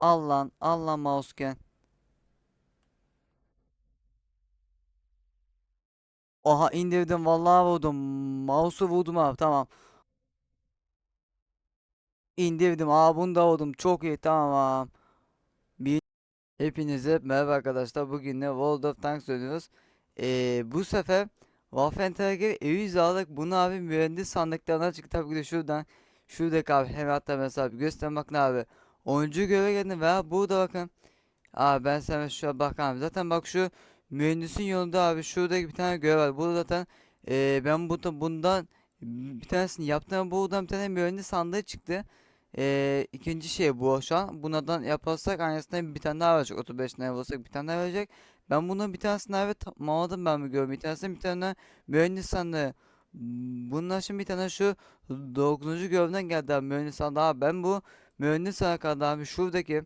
Al lan. Al lan mouse'ken. Oha indirdim vallahi vurdum. Mouse'u vurdum abi tamam. İndirdim. Aa bunu da vurdum. Çok iyi tamam. Bir Hepinize merhaba arkadaşlar. Bugün de World of Tanks oynuyoruz. Ee, bu sefer Waffentrager E100 aldık. Bunu abi mühendis sandıklarına çıktı. Tabii ki de şuradan. Şuradaki abi hem hatta mesela göstereyim bakın abi. Oyuncu göre geldim veya burada bakın. Abi ben sana şu bak abi. Zaten bak şu mühendisin yolunda abi. Şurada bir tane görev var. Burada zaten ee, ben burada bundan bir tanesini yaptım. Buradan bir tane mühendis sandığı çıktı. Ee, ikinci şey bu şu an. Bunlardan yaparsak aynısından bir tane daha verecek. 35 tane yaparsak bir tane daha verecek. Ben bunun bir tanesini evet tamamladım ben mi görüyorum. Bir tanesini bir tane mühendis sandığı. Bunlar şimdi bir tane şu 9. görevden geldi abi mühendis sandığı. Abi ben bu mühendis kadar abi şuradaki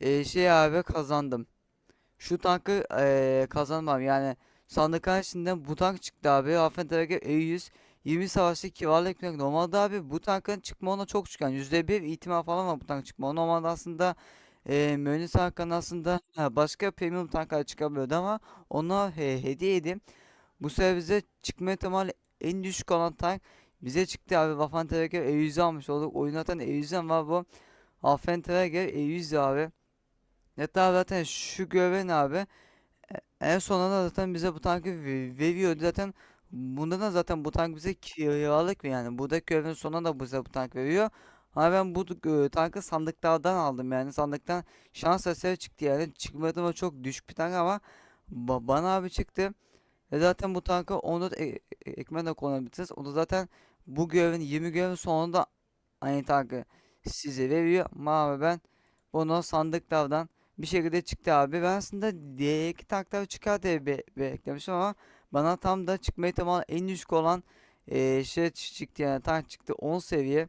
e, şey abi kazandım. Şu tankı e, kazanmam yani sandık içinden bu tank çıktı abi. Affedersin E100 20 savaşta kiralık ekmek. Normalde abi bu tankın çıkma ona çok çıkan. %1 ihtimal falan var bu tank çıkma. Normalde aslında e, mühendis Hakan aslında başka premium tanklar çıkabiliyordu ama ona he, hediye edeyim. Bu sefer bize çıkma ihtimali en düşük olan tank bize çıktı abi. Waffen Träger E100 almış olduk. Oyun zaten E100'den var bu. Waffen Träger E100 abi. Hatta zaten şu görev ne abi? E, En sonunda zaten bize bu tankı ve- veriyordu zaten. Bunda da zaten bu tank bize kiralık yani. Buradaki görevin sonunda da bize bu tank veriyor. Ama ben bu e, tankı sandıklardan aldım yani. Sandıktan şans eseri çıktı yani. Çıkmadı ama çok düşük bir tank ama ba- bana abi çıktı. Ve zaten bu tankı 14 e e- ekmeğe de kullanabilirsiniz. O da zaten bu görevin 20 görevin sonunda aynı tankı size veriyor. Ama abi ben bunu sandıklardan bir şekilde çıktı abi. Ben aslında diğer iki tanklar çıkar diye be beklemişim ama bana tam da çıkma ihtimali en düşük olan eee şey çı- çıktı yani tank çıktı 10 seviye.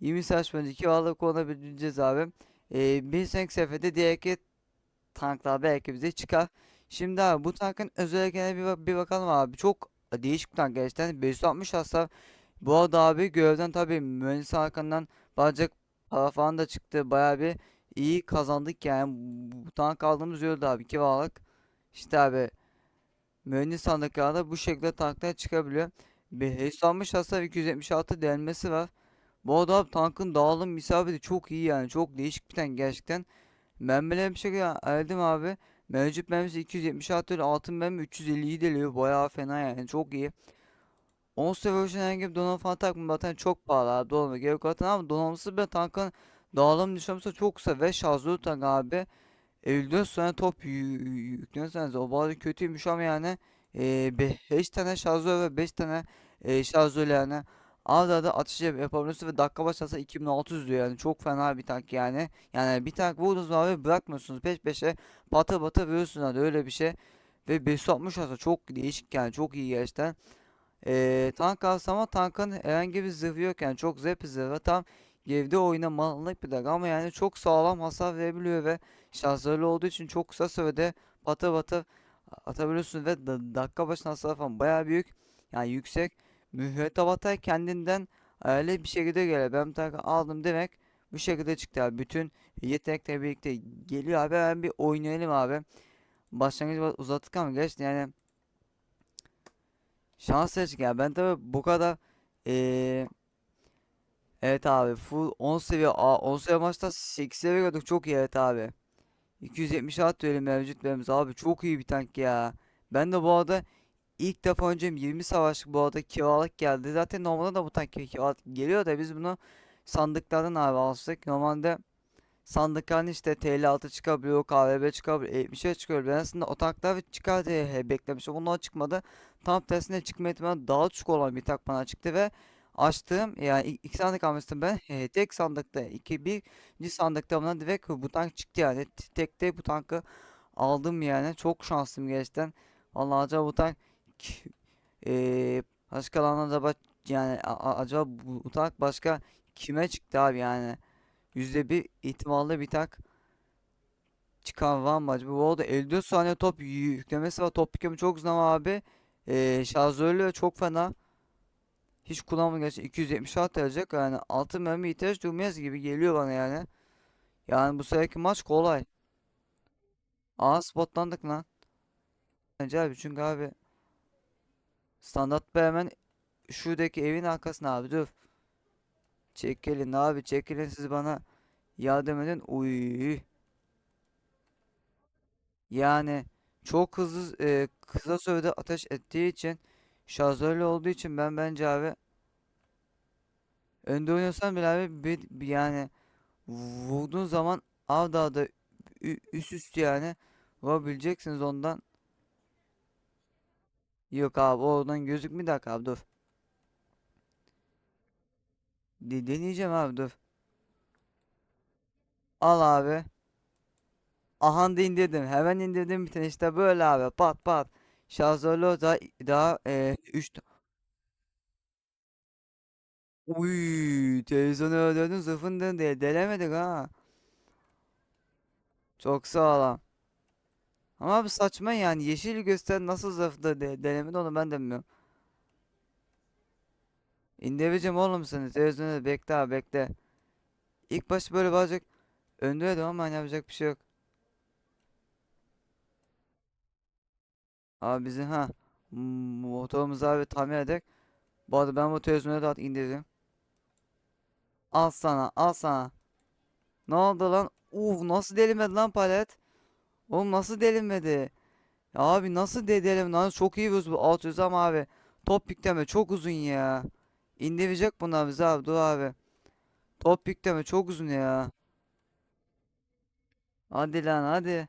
20 saat boyunca iki varlık kullanabileceğiz abi. Eee bir sonraki seferde diğer iki tanklar belki bize çıkar. Şimdi abi bu tankın özelliklerine bir, bak- bir bakalım abi. Çok değişik bir tank gerçekten. 560 hasar. Bu arada abi görevden tabii mühendis arkandan bacak para falan da çıktı. Bayağı bir iyi kazandık yani. Bu, bu tank aldığımız yolda abi. 2 varlık. İşte abi mühendis sandıklarda bu şekilde tanklar çıkabiliyor. 560 hasar 276 delmesi var. Bu arada abi tankın dağılım isabeti çok iyi yani. Çok değişik bir tank gerçekten. Mermileri bir şekilde aldım abi. Mevcut mermisi 276 öyle altın mermi 350'yi deliyor. Bayağı fena yani çok iyi. 10 version herhangi bir donanım falan takmıyor. Zaten çok pahalı abi donanımı gerek yok zaten ama donanımsız bir tankın dağılım düşürmesi çok kısa ve şarjlı tank abi. 54 tane top yüklenirseniz o bazı kötüymüş ama yani e, 5 tane şarjör ve 5 tane e, şarjör yani arda arda atış yap- yapabiliyorsunuz ve dakika başlarsa 2600 diyor yani çok fena bir tank yani. Yani bir tank vurdunuz abi bırakmıyorsunuz peş peşe patır patır vuruyorsunuz öyle bir şey. Ve 560 aslında çok değişik yani çok iyi gerçekten. Ee, tank alsam ama tankın herhangi bir zırhı yok yani. Çok zevk bir zırhı. Tam gevde oynamalık bir tank ama yani çok sağlam hasar verebiliyor ve şarjörlü olduğu için çok kısa sürede patır patır atabiliyorsun ve da- dakika başına hasar falan bayağı büyük. Yani yüksek mürettebatı kendinden öyle bir şekilde geliyor. Ben tankı aldım demek bu şekilde çıktı abi. Bütün yetenekle birlikte geliyor abi. Ben bir oynayalım abi. Başlangıcı uzattık ama gerçekten yani Şans seçtik ya. Ben tabi bu kadar eee evet abi full 10 seviye Aa, 10 seviye maçta 8 seviye gördük çok iyi evet abi. 276 diyelim mevcut benim abi çok iyi bir tank ya. Ben de bu arada ilk defa önce 20 savaşlık bu arada kiralık geldi. Zaten normalde de bu tank kiralık geliyor da biz bunu sandıklardan abi almıştık. Normalde sandıkların işte TL6 çıkabiliyor, KVB çıkabiliyor, 70'e çıkıyor. Ben aslında o tanklar çıkar diye beklemiştim. Onlar çıkmadı. Tam tersine çıkma ihtimali daha düşük olan bir tak bana çıktı ve açtığım yani iki sandık almıştım ben. Tek sandıkta iki birinci sandıkta bana direkt bu tank çıktı yani. Tek tek bu tankı aldım yani. Çok şanslıyım gerçekten. Vallahi acaba bu tank e, başka alanlarda bak yani acaba bu tank başka kime çıktı abi yani. Yüzde bir ihtimalle bir tak çıkan mı acaba? Bu arada 54 saniye top yüklemesi var. Top yüklemesi çok uzun ama abi. Ee, şarjörlü çok fena. Hiç kullanmadım gerçi 276 alacak yani altı mermi ihtiyaç duymayız gibi geliyor bana yani. Yani bu seferki maç kolay. Aa spotlandık lan. Bence abi çünkü abi standart bir hemen şuradaki evin arkasına abi dur. Çekilin abi çekilin siz bana yardım edin. Uy. Yani çok hızlı e, kısa sürede ateş ettiği için şarjörlü olduğu için ben bence abi önde oynuyorsan bile abi bir, yani vurduğun zaman arda ü- üst üste yani vurabileceksiniz ondan. Yok abi oradan gözükmüyor dakika abi dur. De- deneyeceğim abi dur. Al abi. Aha da indirdim. Hemen indirdim bir tane işte böyle abi. Pat pat. Şarjörlü daha daha e, 3 Uy, televizyonu öldürdün zırhını diye delemedik ha. Çok sağlam. Ama abi saçma yani yeşil göster nasıl zırhlı de denemedi onu ben de bilmiyorum. İndireceğim oğlum seni televizyonu bekle abi bekle. İlk başta böyle birazcık öndeydim ama yapacak bir şey yok. Abi bizim ha motorumuzu abi tamir edek. Bu arada ben bu televizyonu da indirdim. Al sana al sana. Ne oldu lan? Uf nasıl delinmedi lan palet? Oğlum nasıl delinmedi? Ya abi nasıl de lan? Çok iyi bu 600 ama abi. Top yükleme çok uzun ya. İndirecek bunlar bize abi dur abi. Top yükleme çok uzun ya. Hadi lan hadi.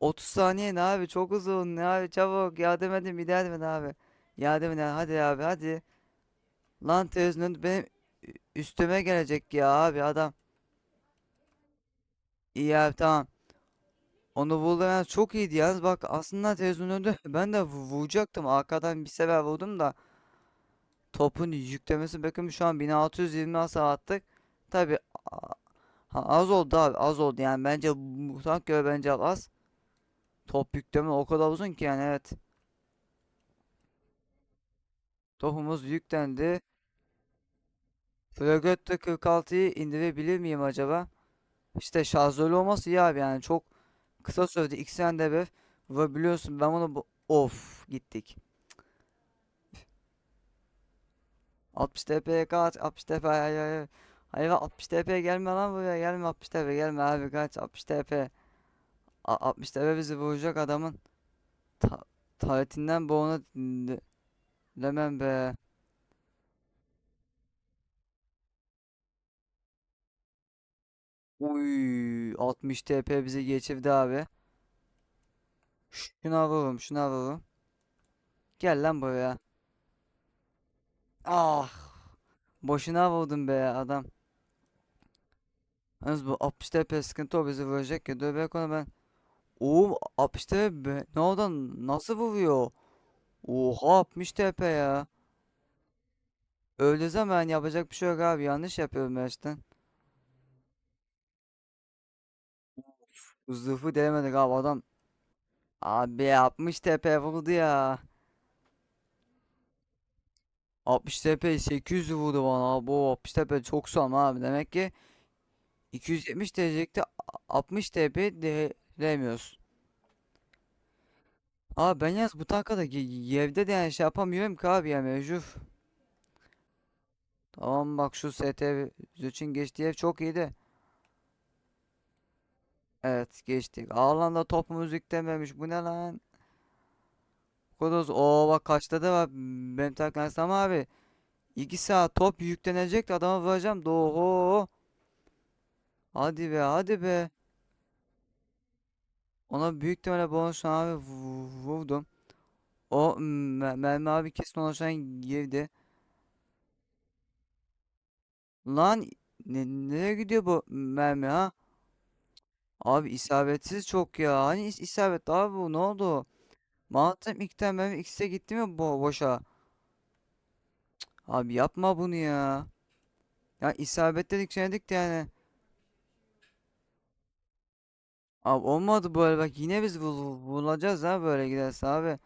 30 saniye ne abi çok uzun ne abi çabuk yardım edin bir yardım abi. Yardım edin hadi abi hadi. Lan televizyonun benim üstüme gelecek ya abi adam. İyi abi tamam. Onu vurdu yani çok iyiydi yalnız bak aslında televizyon önünde ben de vu- vuracaktım arkadan bir sefer vurdum da topun yüklemesi bakın şu an 1620 hasar attık. Tabi az oldu abi az oldu yani bence bu tank göre bence az. Top yükleme o kadar uzun ki yani evet. Topumuz yüklendi. Fragotto 46'yı indirebilir miyim acaba? İşte şarjörlü olması iyi abi yani çok kısa sürede iki senede bir ve biliyorsun ben bunu bu of gittik. 60 TP'ye kaç 60 TP ay ay ay. Hayır 60 TP gelme lan buraya gelme 60 TP gelme abi kaç 60 TP. A- 60 TP bizi vuracak adamın ta tavretinden boğuna demem be. Uy 60 TP bizi geçirdi abi. Şuna vururum şuna vururum. Gel lan buraya. Ah boşuna vurdum be adam. Yalnız bu 60 TP sıkıntı o bizi vuracak ya. Dur belki onu ben. Oo 60 TP. Ne oldu? Nasıl vuruyor? Oha 60 TP ya. Öyle zaman yapacak bir şey yok abi. Yanlış yapıyorum gerçekten. Zırhı denemedik abi adam. Abi 60 TP vurdu ya. 60 TP 800 vurdu bana. Bu 60 TP çok sağlam abi. Demek ki 270 diyecekti. 60 TP değmiyoruz. Abi ben yalnız bu tankada evde de yani şey yapamıyorum ki abi ya mecbur. Tamam bak şu ST için geçtiği ev çok iyiydi. Evet geçtik. Ağlanda top müzik dememiş. Bu ne lan? Kodoz. Oo bak kaçta da var. Benim taklasam abi. 2 saat top yüklenecek de adama vuracağım. Doho. Hadi be hadi be. Ona büyük ihtimalle bonus abi vu- vurdum. O me- mermi abi kesin ulaşan girdi. Lan ne, nereye gidiyor bu mermi ha? Abi isabetsiz çok ya. Hani is isabet abi bu ne oldu? Tane mermi X'e gitti mi bo boşa? Abi yapma bunu ya. Ya isabet dedik dedik de yani. Abi olmadı böyle bak yine biz vur vurulacağız ha böyle giderse abi.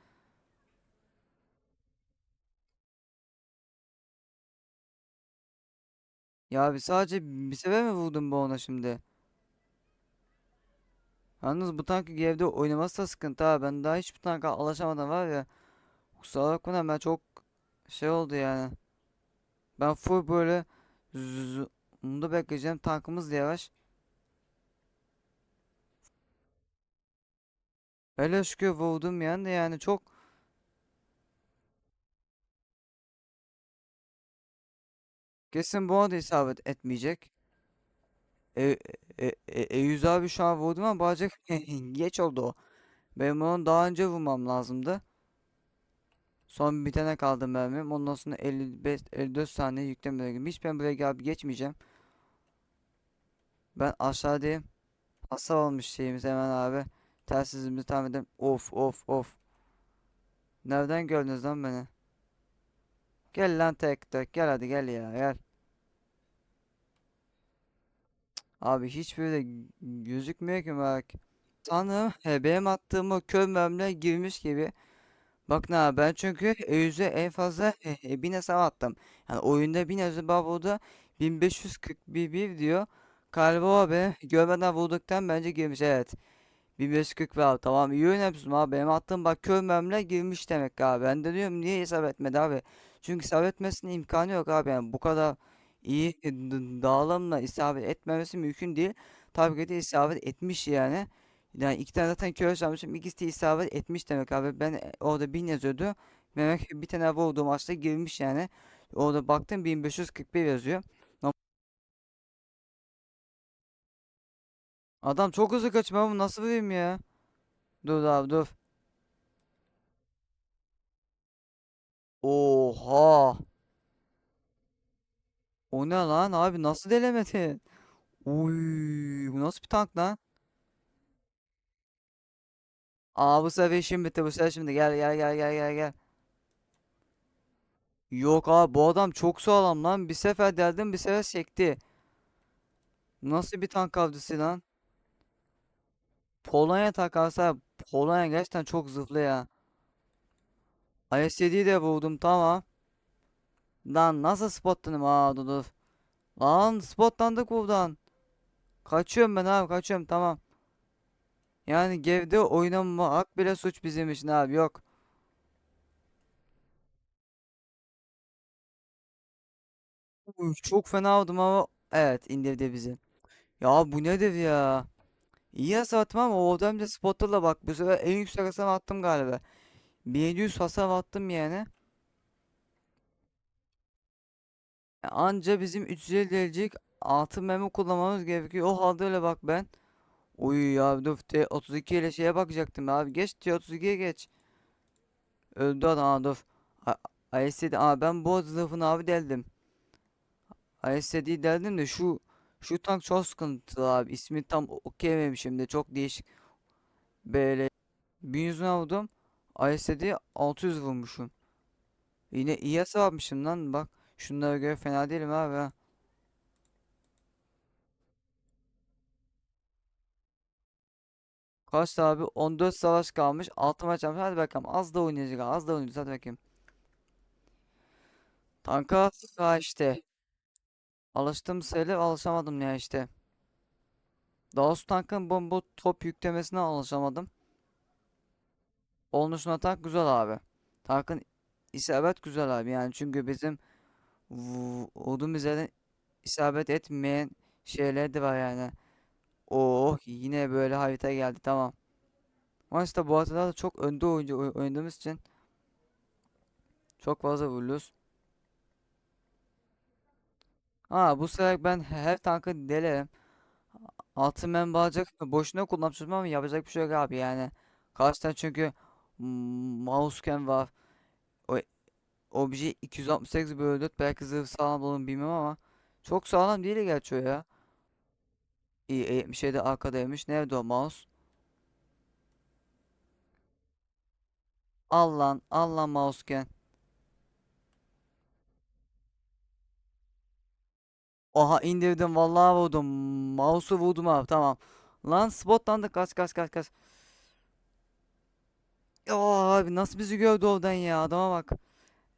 Ya abi sadece bir sefer mi vurdun bu ona şimdi? Yalnız bu tankı evde oynaması da sıkıntı ha. Ben daha hiç bu tanka alışamadım var ya. Kusura bakma ben çok şey oldu yani. Ben full böyle Bunu bekleyeceğim. Tankımız da yavaş. Öyle şükür vurdum yani de yani çok kesin bu arada isabet etmeyecek. E, e, e, e, yüz abi şu an vurdum ama bacak geç oldu o. Benim onu daha önce vurmam lazımdı. Son bir tane kaldı mermim. Ondan sonra 55 54 saniye yüklemeye gibi. Hiç ben buraya abi geçmeyeceğim. Ben aşağıdayım. Hasar olmuş şeyimiz hemen abi. Telsizimizi tamir edelim. Of of of. Nereden gördünüz lan beni? Gel lan tek tek gel hadi gel ya gel. Abi hiçbir de gözükmüyor ki bak. Sanırım he, benim attığım o kör girmiş gibi. Bak ne ben çünkü yüze en fazla e, 1000 hesap attım. Yani oyunda 1000 hesap burada 1541 diyor. Galiba be görmeden vurduktan bence girmiş evet. 1540 var tamam iyi oynamışsın abi benim attığım bak kör girmiş demek abi. Ben de diyorum niye hesap etmedi abi. Çünkü isabet etmesinin imkanı yok abi yani bu kadar iyi d- dağılımla isabet etmemesi mümkün değil. Tabii ki de isabet etmiş yani. Yani iki tane zaten kör çalmışım. İkisi de isabet etmiş demek abi. Ben e, orada 1000 yazıyordu. Demek bir tane vurduğum maçta girmiş yani. Orada baktım 1541 yazıyor. Adam çok hızlı. Ben bunu nasıl vurayım ya? Dur abi dur. Oha. O ne lan abi nasıl delemedin? Uy, bu nasıl bir tank lan? Aa bu sefer işim bitti bu sefer şimdi gel gel gel gel gel gel. Yok abi bu adam çok sağlam lan. Bir sefer deldim bir sefer sekti. Nasıl bir tank avcısı lan? Polonya takarsa Polonya gerçekten çok zırhlı ya. IS-7'yi de vurdum tamam. Lan nasıl spotlanım aa dur dur. Lan spotlandık buradan. Kaçıyorum ben abi kaçıyorum tamam. Yani gevde oynamamak bile suç bizim için abi yok. Çok fena oldum ama evet indirdi bizi. Ya bu nedir ya? İyi hasar attım ama o adam da spotlarla bak bu sefer en yüksek hasar attım galiba. 1700 hasar attım yani. Anca bizim 350 derecelik altın memo kullanmamız gerekiyor. O halde öyle bak ben. Uy ya dur T32 ile şeye bakacaktım abi. Geç T32'ye geç. Öldü adam dur. ISD aa ben bu zırhını abi deldim. ISD'yi deldim de şu şu tank çok sıkıntılı abi. İsmi tam okuyamamışım de çok değişik. Böyle 1100 vurdum. ISD 600 vurmuşum. Yine iyi hesapmışım lan bak. Şunlara göre fena değilim abi. Kaç abi? 14 savaş kalmış. 6 maç yapmış. Hadi bakalım. Az da oynayacak. Az da oynayacağız. Hadi bakayım. Tanka ha işte. Alıştım sayılır. Alışamadım ya işte. Doğusu tankın bomba top yüklemesine alışamadım. Onun dışında tank güzel abi. Tankın isabet güzel abi. Yani çünkü bizim vurduğumuz üzerine isabet etmeyen şeyler de var yani. Oh yine böyle harita geldi tamam. Maçta bu haritada çok önde oyuncu oy- oynadığımız için çok fazla vuruyoruz. Ha bu sefer ben her tankı delerim. Altın men bağlayacak boşuna kullanmışım ama yapacak bir şey yok abi yani. Karşıdan çünkü Mousecam var. Obje 268 bölü 4 belki zırh sağlam olur bilmem ama çok sağlam değil gerçi o ya. İyi 77 arkadaymış. Nerede o mouse? Al lan al lan Mousecam. Aha indirdim vallahi vurdum. Mouse'u vurdum abi tamam. Lan spotlandı kaç kaç kaç kaç. Ya abi nasıl bizi gövdü oradan ya adama bak.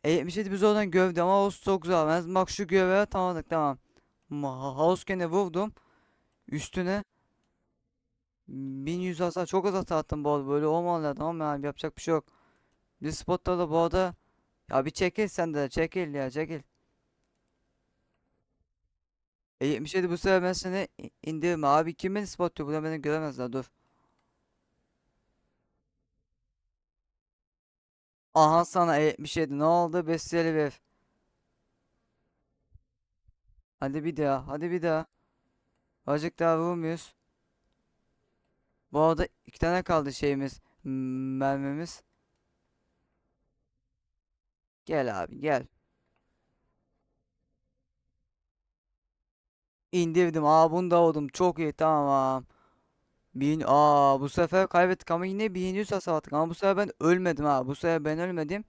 E77 bizi oradan gövdü ama o çok güzel. Ben bak şu göve tamamladık tamam. Ma House gene vurdum. Üstüne 1100 hasar çok az hasar attım bu arada böyle olmalı tamam yani yapacak bir şey yok. Bir spotta da bu arada ya bir çekil sen de çekil ya çekil. E 77 bu sefer ben seni indirme abi kimin spotu burada beni göremezler dur. Aha sana e 77 ne oldu bestiyeli bir. Hadi bir daha hadi bir daha. Azıcık daha vurur muyuz? Bu arada iki tane kaldı şeyimiz mermimiz. Gel abi gel. İndirdim. Aa bunu da vurdum. Çok iyi tamam. Bin aa bu sefer kaybettik ama yine 1100 hasar attık ama bu sefer ben ölmedim ha. Bu sefer ben ölmedim.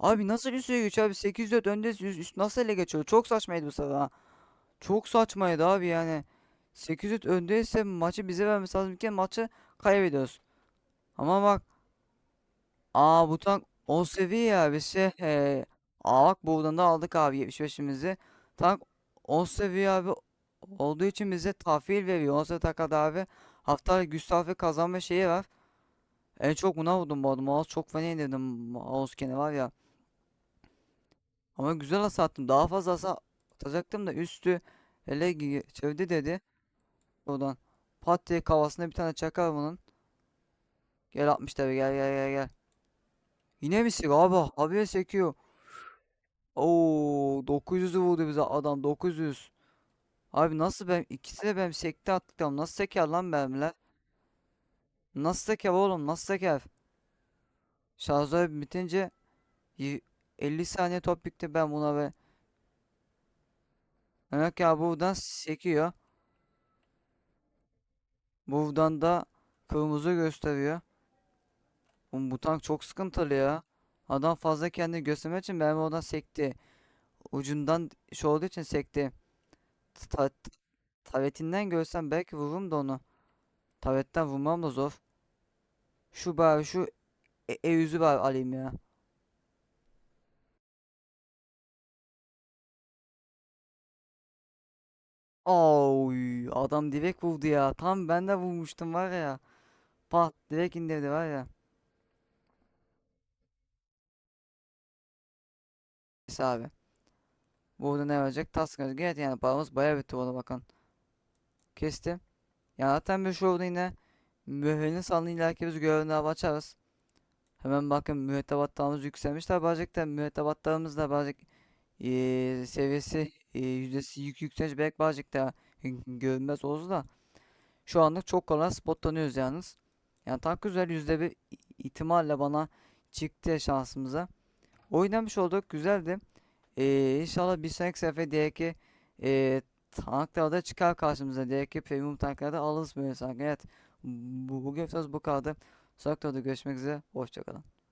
Abi nasıl üstüne güç abi 804 öndeyiz üst, nasıl ele geçiyor? Çok saçmaydı bu sefer ha. Çok saçmaydı abi yani. 804 öndeyse maçı bize vermesi lazımken maçı kaybediyoruz. Ama bak aa bu tank 10 seviye ya bir şey. He. Aa bak buradan da aldık abi 75'imizi. Tank 10 seviye abi olduğu için bize tahvil veriyor. 10 seviye takada abi. Haftalık güç tahvil kazanma şeyi var. En çok buna vurdum bu arada. Mouse çok fena indirdim mouse gene var ya. Ama güzel hasar attım. Daha fazla hasar atacaktım da üstü ele gi- çevdi dedi. Oradan pat diye kafasına bir tane çakar bunun. Gel 60 tabi gel gel gel gel. Yine mi sik abi? Habire sekiyor. Oo 900'ü vurdu bize adam 900. Abi nasıl ben ikisi de ben sekte attıklarım nasıl seker lan mermiler? Nasıl seker oğlum nasıl seker? Şarjör bitince y- 50 saniye top bitti ben buna ve Demek ya buradan sekiyor. Buradan da kırmızı gösteriyor. Oğlum bu tank çok sıkıntılı ya. Adam fazla kendini göstermek için benim oradan sekti. Ucundan şu olduğu için sekti. Ta tavetinden görsem belki vururum da onu. Tavetten vurmam da zor. Şu bari şu e, e yüzü bari alayım ya. Oy adam direkt vurdu ya. Tam ben de vurmuştum var ya. Pat direkt indirdi var ya. Neyse abi. Burada ne olacak? Task Evet yani paramız bayağı bitti ona bakın. Kestim. Ya zaten bir şurada yine mühürünü salını ileriki biz görevini açarız. Hemen bakın mürettebatlarımız yükselmiş. Tabi da mürettebatlarımız da birazcık eee, seviyesi eee, yüzdesi yük yükselmiş. Belki birazcık da görünmez oldu da. Şu anlık çok kolay spotlanıyoruz yalnız. Yani tank güzel yüzde bir ihtimalle bana çıktı şansımıza. Oynamış olduk. Güzeldi. Ee, inşallah bir sonraki sefer diye ki e, tanklarda çıkar karşımıza diye ki premium tanklarda alırız böyle sanki. Evet. Bu, bugün söz bu kaldı. Sonraki görüşmek üzere. Hoşçakalın.